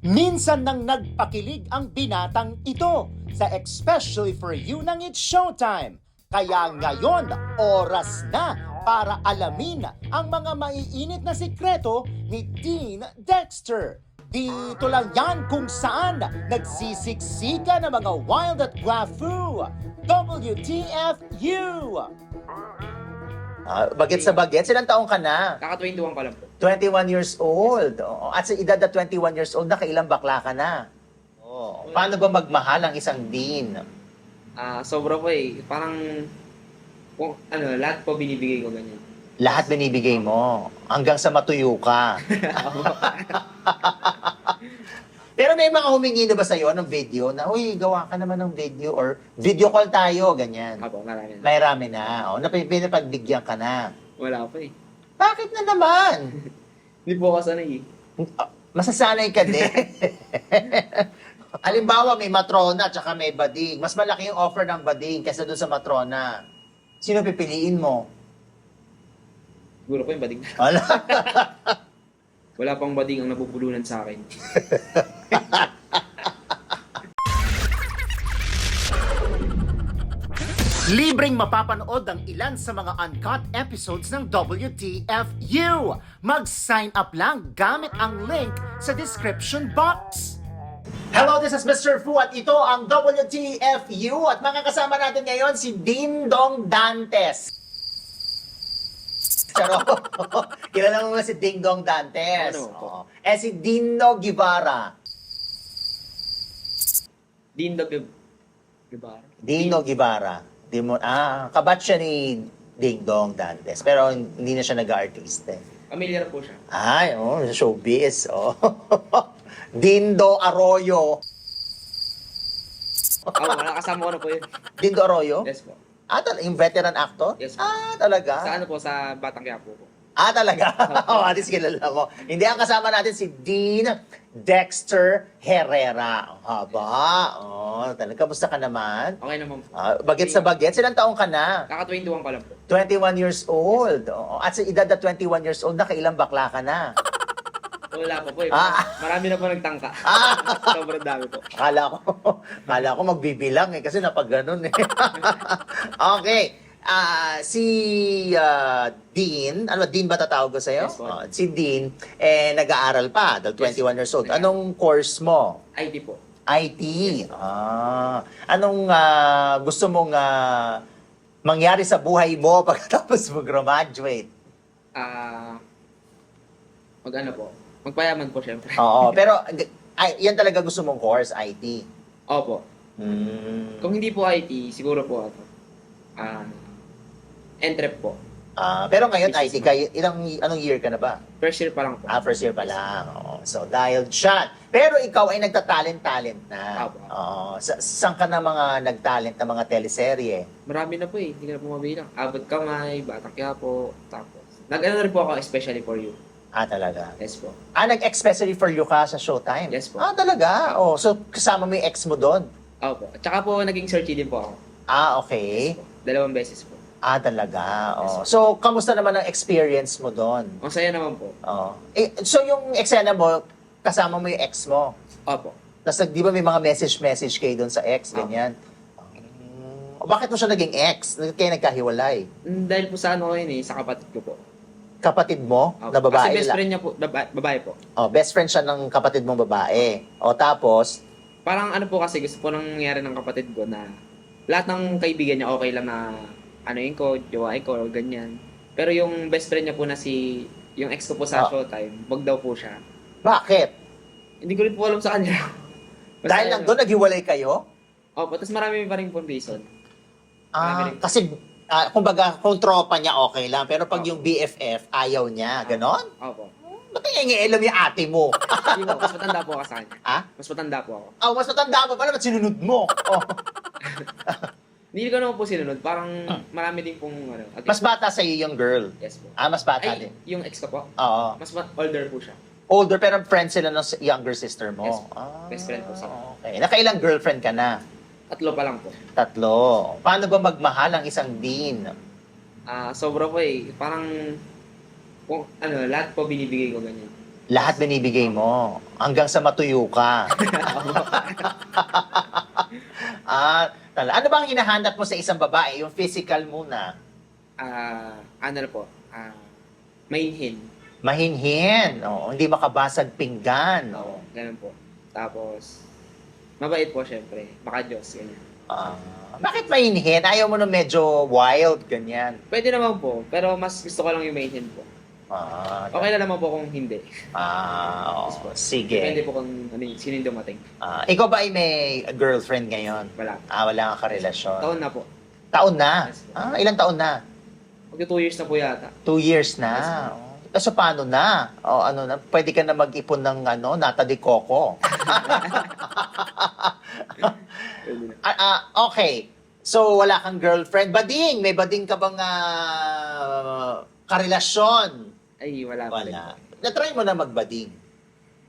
Minsan nang nagpakilig ang binatang ito sa Especially For You ng It's Showtime. Kaya ngayon, oras na para alamin ang mga maiinit na sikreto ni Dean Dexter. Dito lang yan kung saan nagsisiksika ng mga wild at guafu. WTFU! Ah, bagets sa bagets, ilang taong ka na? Kaka-21 pa lang po. 21 years old. Oo. At sa edad na 21 years old, nakailang bakla ka na? Oh. Paano ba magmahal ang isang dean? Ah, sobra po eh. Parang, kung, ano, lahat po binibigay ko ganyan. Lahat binibigay mo. Hanggang sa matuyo ka. Pero may mga humingi na ba sa'yo ng video na, uy, gawa ka naman ng video or video call tayo, ganyan. Apo, marami na. May rami na. O, napay- pinapagbigyan ka na. Wala pa eh. Bakit na naman? Hindi po ako sanay eh. Ah, Masasanay ka din. Halimbawa, may matrona at may bading. Mas malaki yung offer ng bading kaysa doon sa matrona. Sino pipiliin mo? Siguro po yung bading. Wala. Wala pang bading ang nabubulunan sa akin. Libreng mapapanood ang ilan sa mga uncut episodes ng WTFU. Mag-sign up lang gamit ang link sa description box. Hello, this is Mr. Fu at ito ang WTFU at mga kasama natin ngayon si Ding Dong Dantes. Charo. Kilala mo ba si Ding Dong Dantes? Ano? Oo. Eh si Dino Guevara. Dindo Gib... Gibar? Dino Guevara. Di mo, ah, kabat siya ni Ding Dong Dantes. Pero hindi na siya nag-artist eh. Familiar po siya. Ay, oh, showbiz. Oh. Dindo Arroyo. Ako, nakasama ko na po yun. Dindo Arroyo? Yes po. Ah, tal- yung veteran actor? Yes, po. Ah, talaga? Sa ano po, sa Batang Quiapo po. Ah, talaga? oh, at least kilala mo. Hindi, ang kasama natin si Dean Dexter Herrera. Ang haba. Oh, talaga. Kamusta ka naman? Okay naman po. Ah, bagets sa bagets. Ilang taong ka na? Kaka-21 pa lang po. 21 years old. Oo. At sa edad na 21 years old, nakailang bakla ka na? Wala pa po eh. Ah. Marami na po nagtangka. Ah. Sobrang dami po. Akala ko, akala ko magbibilang eh, kasi napag ganun eh. okay. Ah, si ah, Dean, ano, Dean ba tatawag ko sa'yo? Yes, po. Oh, si Dean, eh, nag-aaral pa, dahil 21 years old. Anong course mo? ID po. IT. Ah, anong ah, gusto mong ah, mangyari sa buhay mo pagkatapos mo graduate? Ah... mag ano po? Magpayaman po syempre. Oo, pero ay, yan talaga gusto mong course, IT. Opo. Hmm. Kung hindi po IT, siguro po ano. Ah... entrep po. Ah, pero ngayon IT ka, ilang anong year ka na ba? First year pa lang po. Ah, first year pa lang. Oo. So, dahil shot. Pero ikaw ay nagtatalent-talent na. Apo. Oo. Sa, saan ka na mga nagtalent na mga teleserye? Marami na po eh. Hindi ko na po mabilang. Abot kamay, batang kaya po. Tapos, nag-ano rin po ako especially for you. Ah, talaga. Yes po. Ah, nag-especially for you ka sa Showtime? Yes po. Ah, talaga? Oh, so kasama mo yung ex mo doon? Opo. At saka po, naging searchy din po ako. Ah, Yes okay. po. Dalawang beses po. Ah, talaga. Oh. Yes. So, kamusta naman ang experience mo doon? Ang saya naman po. Oh. Eh, so, yung eksena mo, kasama mo yung ex mo? Opo. Tapos, di ba may mga message-message kayo doon sa ex, Ah. ganyan? Um, bakit mo siya naging ex? Kaya nagkahiwalay? Mm, Dahil po sa ano ko yun eh, sa kapatid ko po. Kapatid mo, Opo. na babae Kasi best lang? friend niya po, baba- babae po. Oh, best friend siya ng kapatid mong babae. O tapos, Parang ano po kasi gusto po nang nangyari ng kapatid ko na lahat ng kaibigan niya okay lang na ano yun ko, jowain ko, ganyan. Pero yung best friend niya po na si, yung ex ko po Ah. sa Showtime, wag daw po siya. bakit? Hindi ko rin po alam sa kanya. Basta Dahil lang doon, naghiwalay kayo? Opo, tapos marami pa rin po reason. Ah, Marami rin. kasi, ah, kumbaga, kung tropa niya, okay lang. Pero pag yung BFF, ayaw niya. Ganon? Opo. Ba't nangyayailam yung ate mo? Hindi po, mas matanda po ako sa kanya. ha? Mas matanda po ako. Ah, mas matanda mo pala, ba't sinunod mo? Oh. Hindi ko naman po sinunod. Parang marami din pong ano. at Mas bata sa iyo yung girl. Yes po. Ah, mas bata Ay, din. yung ex ko po. Oo. Mas ma- older po siya. Older, pero friend sila ng younger sister mo. Yes. Ah, Best friend ko siya. Okay. Nakailang girlfriend ka na? Tatlo pa lang po. Tatlo. Paano ba magmahal ang isang dean? Ah, sobra po eh. Parang kung ano, lahat po binibigay ko ganyan. Lahat binibigay mo. Hanggang sa matuyo ka. ah, tala. Ano ba ang hinahanap mo sa isang babae? Yung physical muna. Ah, ano na po? Ah, mainhin. Mahinhin. Oo, hindi makabasag pinggan. Oo, ganun po. Tapos, mabait po syempre. Baka Diyos, ganyan. Ah, bakit mahinhin? Ayaw mo na medyo wild, ganyan. Pwede naman po, pero mas gusto ko lang yung mainhin po. Ah, Okay na naman po kung hindi. ah, oo. sige. Depende po kung ano, sino yung dumating. Ah, ikaw ba ay may girlfriend ngayon? Wala. Ah, wala kang karelasyon. Taon na po. Taon na? Ah, ilang taon na? Magka 2 years na po yata. Two years na. Oh. So, paano na? O, ano na? Pwede ka na mag-ipon ng ano, nata de coco. Ah, ah, okay. So, wala kang girlfriend. Bading! May bading ka bang ah, karelasyon? Ay, wala pa rin Wala. po. Na-try mo na magbading.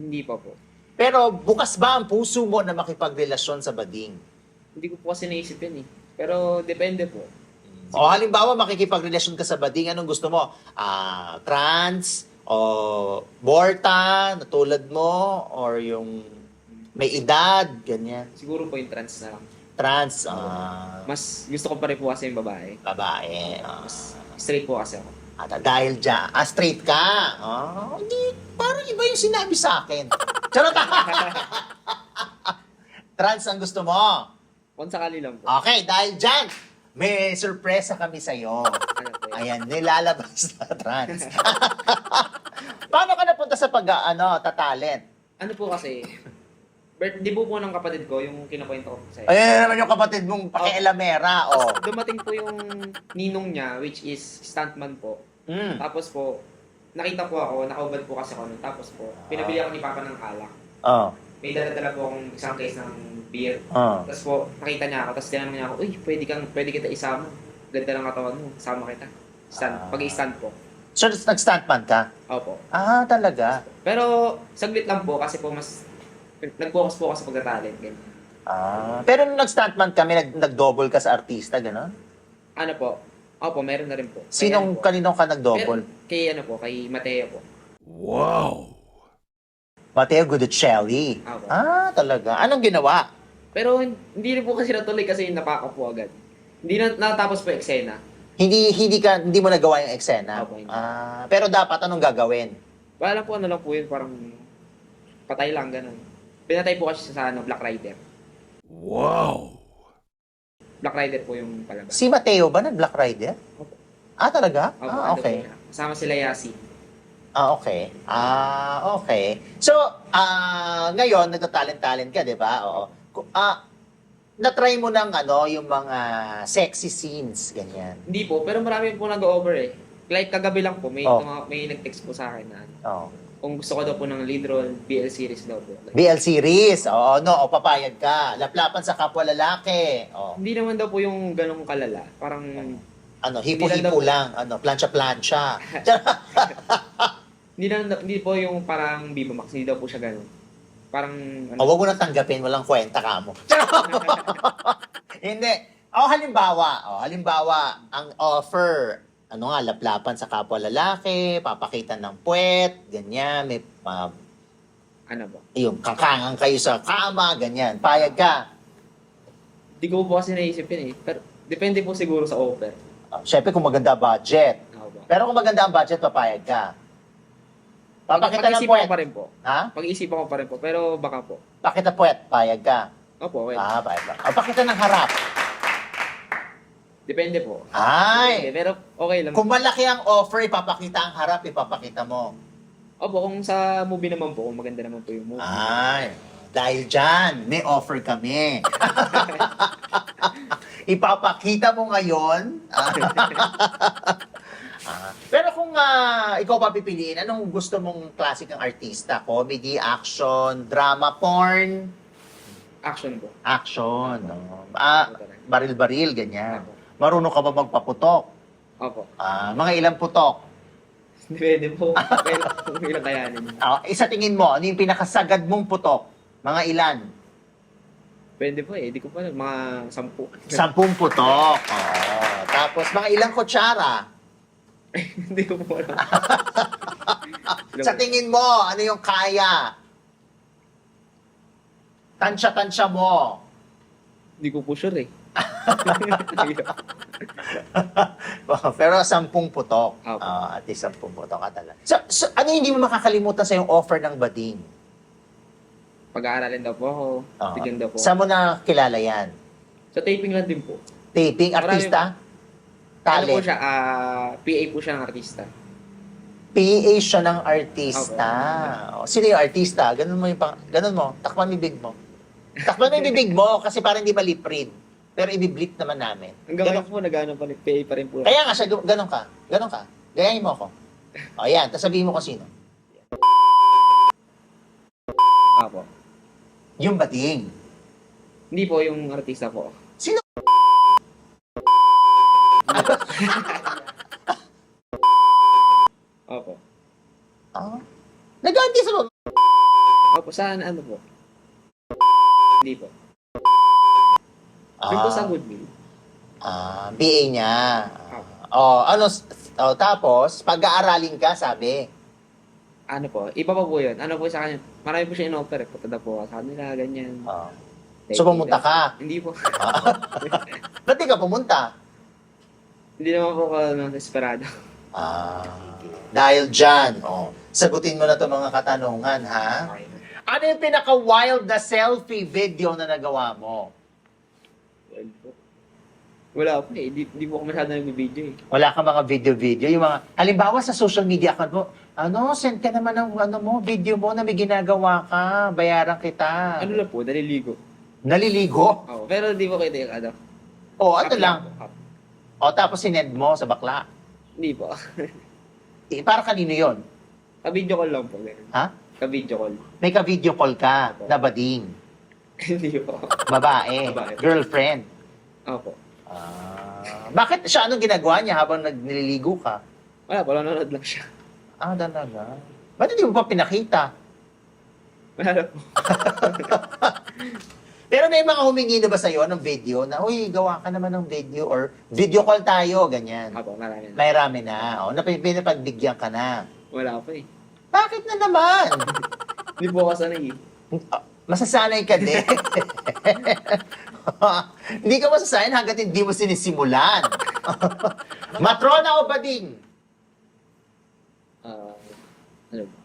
Hindi pa po. Pero bukas ba ang puso mo na makipagrelasyon sa bading? Hindi ko po kasi naisip yun eh. Pero depende po. O halimbawa, makikipagrelasyon ka sa bading, anong gusto mo? Ah, trans? O borta, na tulad mo? Or yung may edad? Ganyan. Siguro po yung trans na lang. Trans, ah, Mas gusto ko pa rin po kasi yung babae. babae. ah. Mas straight po kasi ako. At dahil dyan, ah, straight ka. Ah, hindi, parang iba yung sinabi sa akin. Charot! Trans ang gusto mo. Kung sakali lang po. Okay, dahil dyan, may sorpresa kami sa'yo. Po? Ayan, nilalabas na trans. Paano ka napunta sa pag, ano, tatalent? Ano po kasi, birthday po po ng kapatid ko, yung kinakwento ko sa'yo. Ayan naman yung kapatid mong pakialamera, oh. Dumating po yung ninong niya, which is stuntman po. Mm. Tapos po, nakita po ako, nakaubad po kasi ako nun. Tapos po, pinabili ako ni Papa ng alak. Oh, May dala-dala po akong isang case ng beer. oh. Tapos po, nakita niya ako, tapos tinanong niya ako, uy, pwede, kang, pwede kita isama. Ganda ng katawan mo, sama kita. Stand, Ah. pag-i-stand po. So, nag-stuntman ka? Opo. Ah, talaga? Pero, saglit lang po kasi po mas, nag-focus po ako sa pagka-talent. Ganyan. Ah. Pero nung nag-stuntman kami, nag- nag-double ka sa artista, gano'n? Ano po? Opo, meron na rin po. Kay Sinong, ano po? kaninong ka nag-double? Kay ano po, kay Mateo po. Mateo Gudicelli. Opo. Ah, talaga. Anong ginawa? Pero hindi rin po kasi natuloy kasi napaka po agad. Hindi na natapos po yung eksena. Hindi hindi ka hindi mo nagawa yung eksena. Opo, hindi. Ah, pero dapat anong gagawin? Wala po, ano lang po yun, parang patay lang, ganun. Pinatay po kasi sa ano, Black Rider. Wow! Black Rider po yung palabas. Si Mateo ba nag Black Rider? Opo. Ah, talaga? Opo, ah, ano okay. po siya. Kasama sila Yasi. Ah, okay. Ah, okay. So, ah, ngayon nagtatalent-talent ka, 'di ba? Oo. Ku- Ah, na-try mo ng ano, yung mga sexy scenes, ganyan. Hindi po, pero marami po nag-over eh. Like kagabi lang po, may, Oh. tuma- may nag-text po sa akin na ano, Oh. kung gusto ko daw po ng lead role, BL series daw po. Like, BL series. Oo, no, o papayag ka. Laplapan sa kapwa lalaki. Oh. hindi naman daw po yung ganong kalala. Parang, Ano, hipo-hipo lang lang. Ano, plancha-plancha. hindi, na, hindi po yung parang Viva Max, hindi daw po siya ganon. Parang, ano, O, wag mo nang tanggapin, walang kwenta ka mo. Hindi. O, halimbawa, o, halimbawa, ang offer, ano nga, laplapan sa kapwa lalaki, papakita ng puwet, ganyan, may, uh, ano ba? yung kangkangan kayo sa kama, ganyan. Payag ka. Hindi ko po kasi naisip yun eh. Pero, depende po siguro sa offer. Uh, Siyempre, kung maganda budget. Ba? Pero kung maganda ang budget, papayag ka. Papakita ng Pag-isipan puwet. ko pa rin po. Ha? Pag-isipan ko pa rin po. Pero baka po. Pakita puwet, payag ka. Opo, well, Ah, payag ka. O, pakita ng harap. depende po. Ay! Depende, pero okay lang. Kung malaki ang offer, ipapakita ang harap, ipapakita mo. Opo, kung sa movie naman po, kung maganda naman po yung movie. Ay, dahil dyan, may offer kami. Ipapakita mo ngayon. Ah, pero kung ah, ikaw pa pipiliin, anong gusto mong klase ng artista? Comedy, action, drama, porn? Action po. Action. No? Ah, baril-baril, ganyan. Marunong ka ba magpaputok? Opo. Ah, mga ilang putok? Depende po. Pero kung ilang kayanin. Ah, isa tingin mo, ano yung pinakasagad mong putok? Mga ilan? Pwede po eh. Di ko pa alam. Mga sampu. Sampung putok. Oo. Tapos mga ilang kutsara. Hindi ko po alam. Sa tingin mo, ano yung kaya? Tansya-tansya mo. Hindi ko po sure eh. Pero sampung putok. Opo. Ah, at least sampung putok ka talaga. So, so, ano yung hindi mo makakalimutan sa yung offer ng bading? Pag-aaralin daw po ako. Oo. Bigyan daw po. Saan mo na kilala yan? Sa taping lang din po. Taping, Marami- artista? Ano po Talent. siya? ah, PA po siya ng artista. PA siya ng artista. O, sino yung artista? Ganun mo yung pang... Ganun mo. Takpan bibig mo. Takpan mo yung bibig mo kasi parang hindi maliprid. Pero ibiblip naman namin. Hanggang Ganun- ngayon po, nag-ano pa rin. PA pa rin po. Kaya nga siya, ganun ka. Ganun ka. Gayahin mo ako. O yan, tapos sabihin mo kung sino. Apo. Yung bading. Hindi po yung artista po. Opo. Ah? Nag-artista mo? Opo, saan ano po? Hindi po. Ah, Yung po sa Goodwill. ah, BA niya. Oh, ano, s- oh, tapos, pag-aaralin ka, sabi. Ano po, iba pa po yun. Ano po sa kanya, marami po siya in-offer. eh. Punta daw po ako sa kanila, ganyan. Oh. So, pumunta ka. Hindi po. Ba't di ka pumunta? Hindi naman po ako ano, desperado. Ah, dahil dyan, oh, sagutin mo na itong mga katanungan, ha? Ano yung pinaka-wild na selfie video na nagawa mo? Well po. Wala po eh. Hindi, hindi po ako masyado nag-video eh. Wala ka mga video-video. Yung mga, halimbawa sa social media account mo, ano, send ka naman ng ano mo, video mo na may ginagawa ka, bayaran kita. Ano lang po, naliligo. Naliligo? Oo, pero hindi po kita yung ano. O, ano lang. up. O, tapos sinend mo sa bakla. Hindi po. Eh, para kanino yon? Ka-video call lang po. ganun. Ha? Ka-video call. May ka-video call ka, na bading, hindi po. babae, Babae. girlfriend. Opo. Ah, bakit siya anong ginagawa niya habang nagnililigo ka? Wala po, nanonood lang siya. Ah, talaga. Ba't hindi mo pa pinakita? Wala po. Pero may mga humingi na ba sa'yo ng video na, uy, gawa ka naman ng video or video call tayo, ganyan. Opo, marami na. May rami na. O, napin- pinapagbigyan ka na. Wala pa eh. Bakit na naman? Hindi po ako sanay eh. Ah, Masasanay ka din. hindi ka masasanay hanggat hindi mo sinisimulan. Matrona o bading? Ah, ano ba?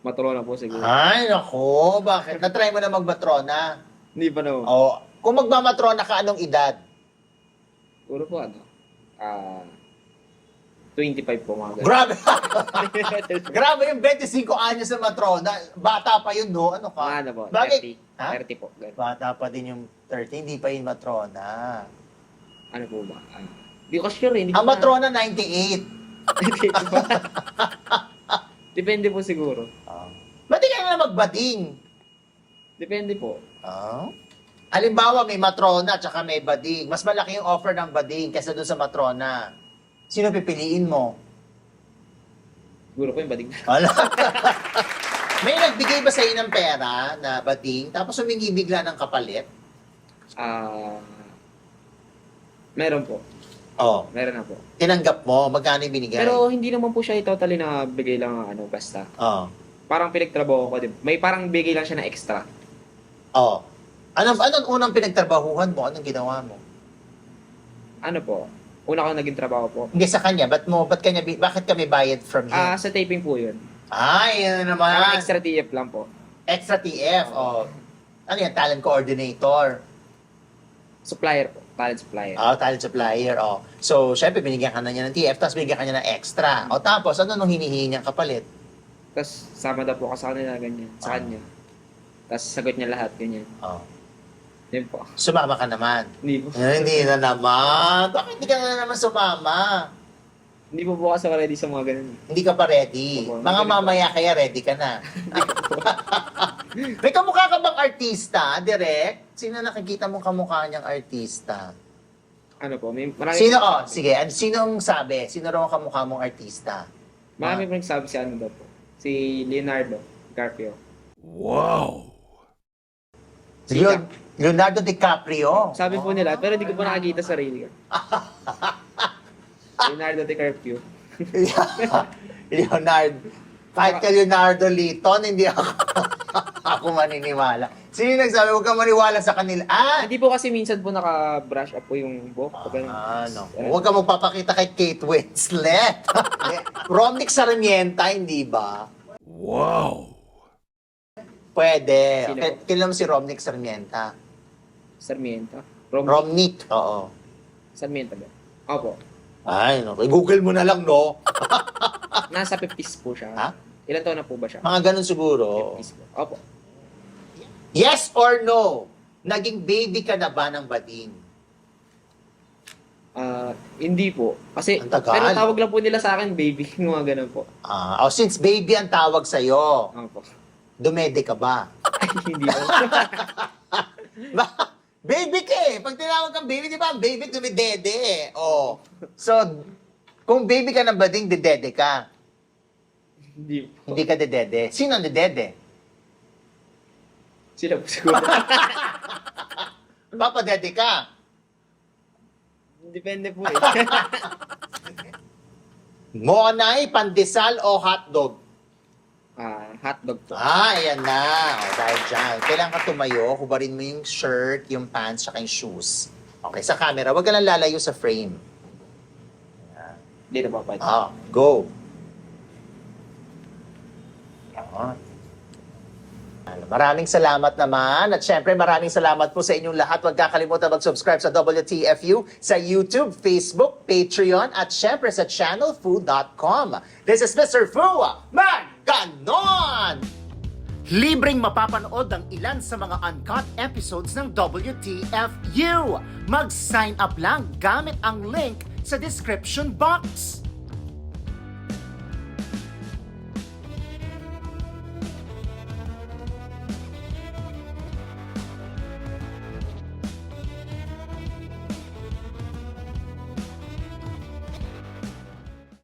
Matrona po siguro. Ay, nako. Bakit? Na-try mo na magmatrona? Hindi pa naman. O, kung magmamatrona ka, anong edad? Siguro po ano. Ah, 25 po mga ganun. Grabe! Grabe yung 25 anyos na matrona. Bata pa yun, no? Ano Mga ka? ano po, Bakit? 30. Ha? 30 po. Ganun. Bata pa din yung 30, hindi pa yun matrona. Ano po ba? Ah, Hindi ko sure eh. Hindi ko Ang na- matrona, 98. Hindi ko pa. Depende po siguro. Oh. Ba't di ka na magbading? Depende po. Oh? Halimbawa, may matrona at saka may bading. Mas malaki yung offer ng bading kaysa doon sa matrona. Sino pipiliin mo? Siguro po yung bading. Wala. may nagbigay ba sa iyo ng pera na bading tapos humingi bigla ng kapalit? Ah, meron po. Oh, Meron na po. tinanggap mo, magkano yung binigay? Pero hindi naman po siya totally na bigay lang ang ano, basta. oh. Parang pinagtrabaho ko din. May parang bigay lang siya na extra. Oh. Anong, anong unang pinagtrabahuhan mo? Anong ginawa mo? Ano po? Una ko naging trabaho po. Hindi sa kanya, ba't mo, ba't kanya, bi- bakit kami bayad from him? Ah, sa taping po yun. Ay, yun naman. Parang extra TF lang po. Extra TF. Oh. Ano yan? Talent coordinator. Supplier po. Talent supplier. Oh, talent supplier. Oh. So, syempre, binigyan ka na niya ng TF, tapos binigyan ka niya ng extra. O tapos, ano nung hinihingi niyang kapalit? Tapos sama daw po ako sa kanila, ganyan. Sa Ah. kanya. Tapos sagot niya lahat, ganyan. Oh. Yun po. Sumama ka naman. Hindi po. Eh, hindi na naman. Bakit hindi ka na naman sumama? Hindi po po kasi ready sa mga ganun. Hindi ka pa ready. Opo, Mga hindi mamaya kaya ready ka na. May kamukha ka bang artista, direct? Sino nakikita mong kamukha niyang artista? Ano po, may marami, Sino, oh, sige, an- sinong sabi? Sino raw ang kamukha mong artista? marami po nagsabi si ano daw po. Si Leonardo Carpio. Leo- Leonardo DiCaprio. Sabi po nila, pero hindi ko po nakakita sa reel. Leonardo DiCaprio. Leonardo. Kahit kay Leonardo Liton, hindi ako, ako maniniwala. Sino yung nagsabi, huwag kang maniwala sa kanila? Ah! Hindi po kasi minsan po naka-brush up po yung buhok. Pag ganun. Ah, no. Huwag kang magpapakita kay Kate Winslet. Romnick Sarmienta, hindi ba? Wow. Pwede. Sino po? kilala mo si Romnick Sarmienta? Sarmiento. Rom- Romnick, oo. Sarmiento ba? Opo. Ay, no. Google mo na lang, no? Nasa 50s po siya. Ha? Ilan taon na po ba siya? Mga ganun siguro. 50s po. Opo. Yes or no? Naging baby ka na ba ng bading? Ah, hindi po. Kasi, Ang tagal. pero tawag lang po nila sa akin, baby. Mga ganun po. Ah, oh, since baby ang tawag sa'yo, Opo. Dumede ka ba? Ay, hindi po. Ba- baby ka eh. Pag tinawag kang baby, di ba? Baby dumidede eh. Oh. So, kung baby ka ng bading, didede ka. hindi po. Hindi ka dedede. Sino ang dedede? Sila po siguro. Papadede ka. Depende po eh. Monay, pandesal o hotdog? Ah, hotdog po. Ah, ayan na. O, dahil dyan. Kailangan ka tumayo, hubarin mo yung shirt, yung pants, saka yung shoes. Okay, sa camera, wag ka lang lalayo sa frame. Hindi na po pwede. Ah, go. Yan. Maraming salamat naman. At syempre, maraming salamat po sa inyong lahat. Huwag kakalimutan mag-subscribe sa WTFU sa YouTube, Facebook, Patreon, at syempre sa channelfood.com. This is Mr. Fu. Maganon! Libreng mapapanood ang ilan sa mga uncut episodes ng WTFU. Mag-sign up lang gamit ang link sa description box.